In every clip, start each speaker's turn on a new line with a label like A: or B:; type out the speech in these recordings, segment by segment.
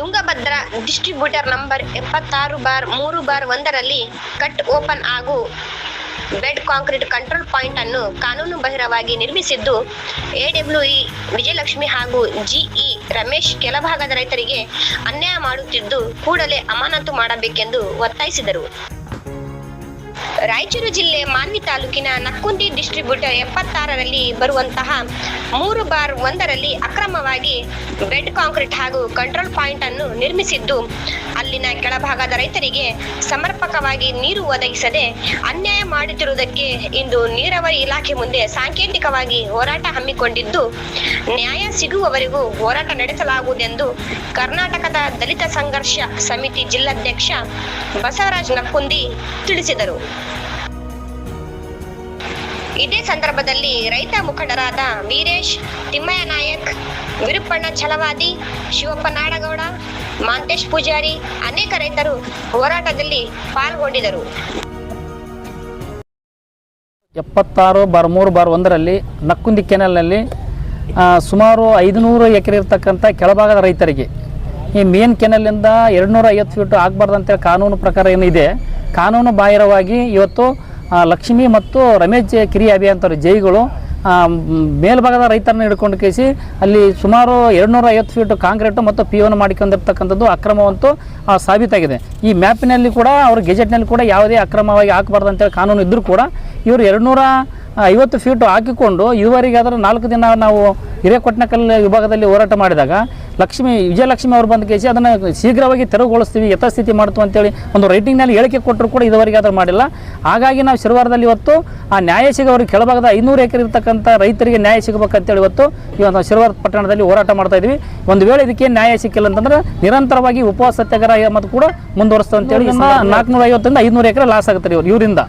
A: ಕೇಂದ್ರ distributor number ಎಪ್ಪತ್ತಾರು bar ಮೂರು ಬಾರ್ ಒಂದರಲ್ಲಿ ಕಟ್ ಓಪನ್ ಹಾಗೂ ಬೆಡ್ ಕಾಂಕ್ರೀಟ್ ಕಂಟ್ರೋಲ್ ಪಾಯಿಂಟ್ ಅನ್ನು ಕಾನೂನು ಬಾಹಿರವಾಗಿ ನಿರ್ಮಿಸಿದ್ದು ಎಡಬ್ಲ್ಯೂಇ ವಿಜಯಲಕ್ಷ್ಮಿ ಹಾಗೂ ಜಿಇ ರಮೇಶ್ ಕೆಲಭಾಗದ ರೈತರಿಗೆ ಅನ್ಯಾಯ ಮಾಡುತ್ತಿದ್ದು, ಕೂಡಲೇ ಅಮಾನತು ಮಾಡಬೇಕೆಂದು ಒತ್ತಾಯಿಸಿದರು. ರಾಯಚೂರು ಜಿಲ್ಲೆ ಮಾನ್ವಿ ತಾಲೂಕಿನ ನಕ್ಕುಂದಿ ಡಿಸ್ಟ್ರಿಬ್ಯೂಟರ್ ಎಪ್ಪತ್ತಾರರಲ್ಲಿ ಬರುವಂತಹ ಮೂರು ಬಾರ್ ಒಂದರಲ್ಲಿ ಅಕ್ರಮವಾಗಿ ಬೆಡ್ ಕಾಂಕ್ರೀಟ್ ಹಾಗೂ ಕಂಟ್ರೋಲ್ ಪಾಯಿಂಟ್ ಅನ್ನು ನಿರ್ಮಿಸಿದ್ದು. ಅಲ್ಲಿನ ಕೆಳಭಾಗದ ರೈತರಿಗೆ ಸಮರ್ಪಕವಾಗಿ ನೀರು ಒದಗಿಸದೆ ಅನ್ಯಾಯ ಮಾಡುತ್ತಿರುವುದಕ್ಕೆ ಇಂದು ನೀರಾವರಿ ಇಲಾಖೆ ಮುಂದೆ ಸಾಂಕೇತಿಕವಾಗಿ ಹೋರಾಟ ಹಮ್ಮಿಕೊಂಡಿದ್ದು. ನ್ಯಾಯ ಸಿಗುವವರೆಗೂ ಹೋರಾಟ ನಡೆಸಲಾಗುವುದೆಂದು ಕರ್ನಾಟಕದ ದಲಿತ ಸಂಘರ್ಷ ಸಮಿತಿ ಜಿಲ್ಲಾಧ್ಯಕ್ಷ ಬಸವರಾಜ್ ನಕ್ಕುಂದಿ ತಿಳಿಸಿದರು. ಇದೇ ಸಂದರ್ಭದಲ್ಲಿ ರೈತ ಮುಖಂಡರಾದ ವೀರೇಶ್, ತಿಮ್ಮಯ್ಯ ನಾಯಕ್, ವಿರುಪಣ್ಣ ಛಲವಾದಿ, ಶಿವಪ್ಪ ನಾಡಗೌಡ, ಮಾಂತೇಶ್ ಪೂಜಾರಿ ಅನೇಕ ರೈತರು ಹೋರಾಟದಲ್ಲಿ ಪಾಲ್ಗೊಂಡಿದ್ದರು.
B: ಎಪ್ಪತ್ತಾರು ಬಾರ್ ಮೂರು ಬಾರ್ ಒಂದರಲ್ಲಿ ನಕ್ಕುಂದಿ ಕೆನಲ್ನಲ್ಲಿ ಸುಮಾರು ಐದುನೂರು ಎಕರೆ ಇರ್ತಕ್ಕಂಥ ಕೆಳಭಾಗದ ರೈತರಿಗೆ ಈ ಮೇನ್ ಕೆನಲಿಂದ ಎರಡುನೂರ ಐವತ್ತು ಫೀಟು ಆಗಬಾರ್ದು ಅಂತೇಳಿ ಕಾನೂನು ಪ್ರಕಾರ ಏನಿದೆ, ಕಾನೂನು ಬಾಹಿರವಾಗಿ ಇವತ್ತು ಲಕ್ಷ್ಮಿ ಮತ್ತು ರಮೇಶ್ ಕಿರಿಯ ಅಭಿಯಂತರ ಜೈಗಳು ಮೇಲ್ಭಾಗದ ರೈತರನ್ನ ಹಿಡ್ಕೊಂಡು ಕೇಸಿ ಅಲ್ಲಿ ಸುಮಾರು ಎರಡುನೂರ ಐವತ್ತು ಫೀಟ್ ಕಾಂಕ್ರೀಟು ಮತ್ತು ಪಿ ಒನ್ ಮಾಡಿಕೊಂಡಿರ್ತಕ್ಕಂಥದ್ದು ಅಕ್ರಮವಂತೂ ಸಾಬೀತಾಗಿದೆ. ಈ ಮ್ಯಾಪಿನಲ್ಲಿ ಕೂಡ ಅವ್ರ ಗೆಜೆಟ್ನಲ್ಲಿ ಕೂಡ ಯಾವುದೇ ಅಕ್ರಮವಾಗಿ ಹಾಕಬಾರ್ದು ಅಂತೇಳಿ ಕಾನೂನು ಇದ್ದರೂ ಕೂಡ ಇವರು ಎರಡುನೂರ ಐವತ್ತು ಫೀಟು ಹಾಕಿಕೊಂಡು ಇದುವರೆಗಾದರೂ ನಾಲ್ಕು ದಿನ ನಾವು ಹಿರೇಕೊಟ್ನಕಲ್ ವಿಭಾಗದಲ್ಲಿ ಹೋರಾಟ ಮಾಡಿದಾಗ ಲಕ್ಷ್ಮಿ ವಿಜಯಲಕ್ಷ್ಮಿ ಅವರು ಬಂದ ಕೇಸಿ ಅದನ್ನು ಶೀಘ್ರವಾಗಿ ತೆರವುಗೊಳಿಸ್ತೀವಿ ಯಥಾಸ್ಥಿತಿ ಮಾಡ್ತು ಅಂತೇಳಿ ಒಂದು ರೈಟಿಂಗ್ನಲ್ಲಿ ಹೇಳಿಕೆ ಕೊಟ್ಟರು ಕೂಡ ಇದುವರೆಗೆ ಅದನ್ನು ಮಾಡಿಲ್ಲ. ಹಾಗಾಗಿ ನಾವು ಶನಿವಾರದಲ್ಲಿ ಇವತ್ತು ಆ ನ್ಯಾಯ ಸಿಗೋರಿಗೆ ಕೆಳಭಾಗದ ಐನೂರು ಎಕರೆ ಇರತಕ್ಕಂಥ ರೈತರಿಗೆ ನ್ಯಾಯ ಸಿಗಬೇಕಂತೇಳಿ ಇವತ್ತು ಈ ಒಂದು ಶಿರವಾರ ಪಟ್ಟಣದಲ್ಲಿ ಹೋರಾಟ ಮಾಡ್ತಾ ಇದ್ವಿ. ಒಂದು ವೇಳೆ ಇದಕ್ಕೆ ನ್ಯಾಯ ಸಿಕ್ಕಿಲ್ಲ ಅಂತಂದ್ರೆ ನಿರಂತರವಾಗಿ ಉಪವಾಸ ಸತ್ಯಾಗ್ರಹ ಮತ್ತು ಕೂಡ ಮುಂದುವರಿಸ್ತು ಅಂತೇಳಿ ನಾಲ್ಕುನೂರ ಐವತ್ತರಿಂದ ಐನೂರು ಎಕರೆ ಲಾಸ್ ಆಗುತ್ತೆ ಇವರು. ಇವರಿಂದ.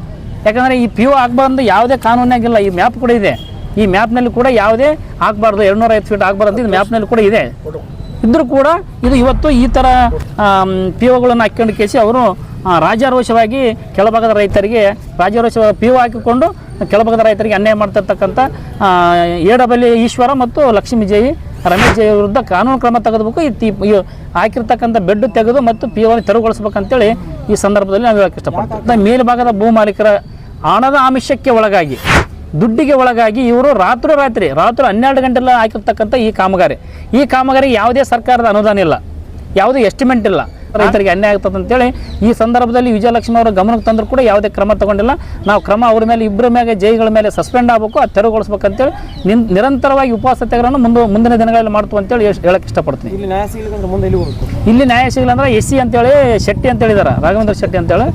B: ಯಾಕಂದರೆ ಈ ಪಿ ಯು ಆಗಬಾರ್ದು ಯಾವುದೇ ಕಾನೂನಾಗಿಲ್ಲ ಈ ಮ್ಯಾಪ್ ಕೂಡ ಇದೆ. ಈ ಮ್ಯಾಪ್ನಲ್ಲಿ ಕೂಡ ಯಾವುದೇ ಆಗಬಾರ್ದು ಎರಡುನೂರ ಐವತ್ತು ಫೀಟ್ ಆಗಬಾರ್ದು ಅಂತ ಇದು ಮ್ಯಾಪ್ನಲ್ಲಿ ಕೂಡ ಇದೆ. ಇದ್ದರೂ ಕೂಡ ಇದು ಇವತ್ತು ಈ ಥರ ಪಿ ಒಗಳನ್ನು ಹಾಕ್ಕೊಂಡು ಕೇಸಿ ಅವರು ರಾಜಾರೋಷವಾಗಿ ಕೆಳಭಾಗದ ರೈತರಿಗೆ ರಾಜಾರೋಷವಾಗಿ ಪಿ ಒ ಹಾಕಿಕೊಂಡು ಕೆಳಭಾಗದ ರೈತರಿಗೆ ಅನ್ಯಾಯ ಮಾಡ್ತಿರ್ತಕ್ಕಂಥ ಎಡಬಲಿ ಈಶ್ವರ ಮತ್ತು ಲಕ್ಷ್ಮೀ ಜಯಿ ರಮೇಶ್ ಜೈ ವಿರುದ್ಧ ಕಾನೂನು ಕ್ರಮ ತೆಗೆದಬೇಕು. ಈ ಹಾಕಿರ್ತಕ್ಕಂಥ ಬೆಡ್ ತೆಗೆದು ಮತ್ತು ಪಿ ಒನ ತೆರವುಗೊಳಿಸ್ಬೇಕಂತೇಳಿ ಈ ಸಂದರ್ಭದಲ್ಲಿ ನಾವು ಹೇಳಕ್ಕೆ ಇಷ್ಟಪಡ್ತೀವಿ. ಮೇಲ್ಭಾಗದ ಭೂ ಮಾಲೀಕರ ಹಣದ ಆಮಿಷಕ್ಕೆ ಒಳಗಾಗಿ ದುಡ್ಡಿಗೆ ಒಳಗಾಗಿ ಇವರು ರಾತ್ರಿ ರಾತ್ರಿ ಹನ್ನೆರಡು ಗಂಟೆಲ್ಲ ಹಾಕಿರ್ತಕ್ಕಂಥ ಈ ಕಾಮಗಾರಿ. ಈ ಕಾಮಗಾರಿಗೆ ಯಾವುದೇ ಸರ್ಕಾರದ ಅನುದಾನ ಇಲ್ಲ. ಯಾವುದೇ ಎಸ್ಟಿಮೆಂಟ್ ಇಲ್ಲ. ರೈತರಿಗೆ ಅನ್ಯಾಯ ಆಗ್ತದೆ ಅಂತೇಳಿ ಈ ಸಂದರ್ಭದಲ್ಲಿ ವಿಜಯಲಕ್ಷ್ಮಿ ಅವರ ಗಮನಕ್ಕೆ ತಂದರೂ ಕೂಡ ಯಾವುದೇ ಕ್ರಮ ತಗೊಂಡಿಲ್ಲ. ನಾವು ಕ್ರಮ ಅವ್ರ ಮೇಲೆ ಇಬ್ಬರ ಮೇಲೆ ಜೈಗಳ ಮೇಲೆ ಸಸ್ಪೆಂಡ್ ಆಗಬೇಕು ಅದು ತೆರವುಗೊಳಿಸ್ಬೇಕಂತೇಳಿ ನಿನ್ ನಿರಂತರವಾಗಿ ಉಪವಾಸ ಮುಂದೆ ಮುಂದಿನ ದಿನಗಳಲ್ಲಿ ಮಾಡ್ತು ಅಂತೇಳಿ ಹೇಳಕ್ ಹೇಳಕ್ಕೆ ಇಷ್ಟಪಡ್ತೀನಿ.
C: ಇಲ್ಲಿ ನ್ಯಾಯ ಸಿಗಲಿಲ್ಲ
B: ಇಲ್ಲಿ ನ್ಯಾಯ ಸಿಗಲಿಲ್ಲ ಅಂದ್ರೆ ಎಸ್ ಸಿ ಅಂತೇಳಿ ಶೆಟ್ಟಿ ಅಂತ ಹೇಳಿದಾರ ರಾಘವೇಂದ್ರ ಶೆಟ್ಟಿ ಅಂತೇಳಿ.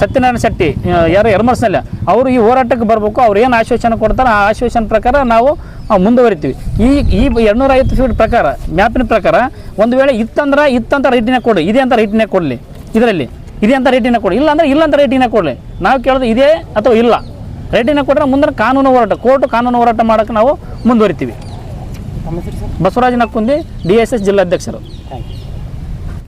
B: ಸತ್ಯನಾರಾಯಣ ಶೆಟ್ಟಿ ಯಾರು ಯರ್ಮರ್ಸ್ನಲ್ಲಿ ಅವರು ಈ ಹೋರಾಟಕ್ಕೆ ಬರಬೇಕು ಅವ್ರು ಏನು ಆಶ್ವಾಸನೆ ಕೊಡ್ತಾರೆ ಆ ಆಶ್ವಾಸನೆ ಪ್ರಕಾರ ನಾವು ಆ, ಮುಂದುವರಿತೀವಿ. ಈ ಈ ಎರಡುನೂರ ಐವತ್ತು ಫೀಟ್ ಪ್ರಕಾರ ಮ್ಯಾಪಿನ ಪ್ರಕಾರ ಒಂದು ವೇಳೆ ಇತ್ತಂದ್ರೆ ಇತ್ತಂತ ರೇಟಿನ ಕೊಡಿ ಇದೆ ಅಂತ ರೇಟಿನ ಕೊಡಲಿ ಇದರಲ್ಲಿ. ಇದೆ ಅಂತ ರೇಟಿನ ಕೊಡಿ ಇಲ್ಲ ಅಂದರೆ ಇಲ್ಲ ಅಂತ ರೇಟಿನ ಕೊಡಲಿ. ನಾವು ಕೇಳೋದು ಇದೇ ಅಥವಾ ಇಲ್ಲ. ರೇಟಿನ ಕೊಟ್ಟರೆ ಮುಂದೆ ಕಾನೂನು ಹೋರಾಟ ಕೋರ್ಟ್ ಕಾನೂನು ಹೋರಾಟ ಮಾಡೋಕ್ಕೆ ನಾವು ಮುಂದುವರಿತೀವಿ. Basavaraj Nakkundi D S S ಜಿಲ್ಲಾಧ್ಯಕ್ಷರು.
C: Thank you.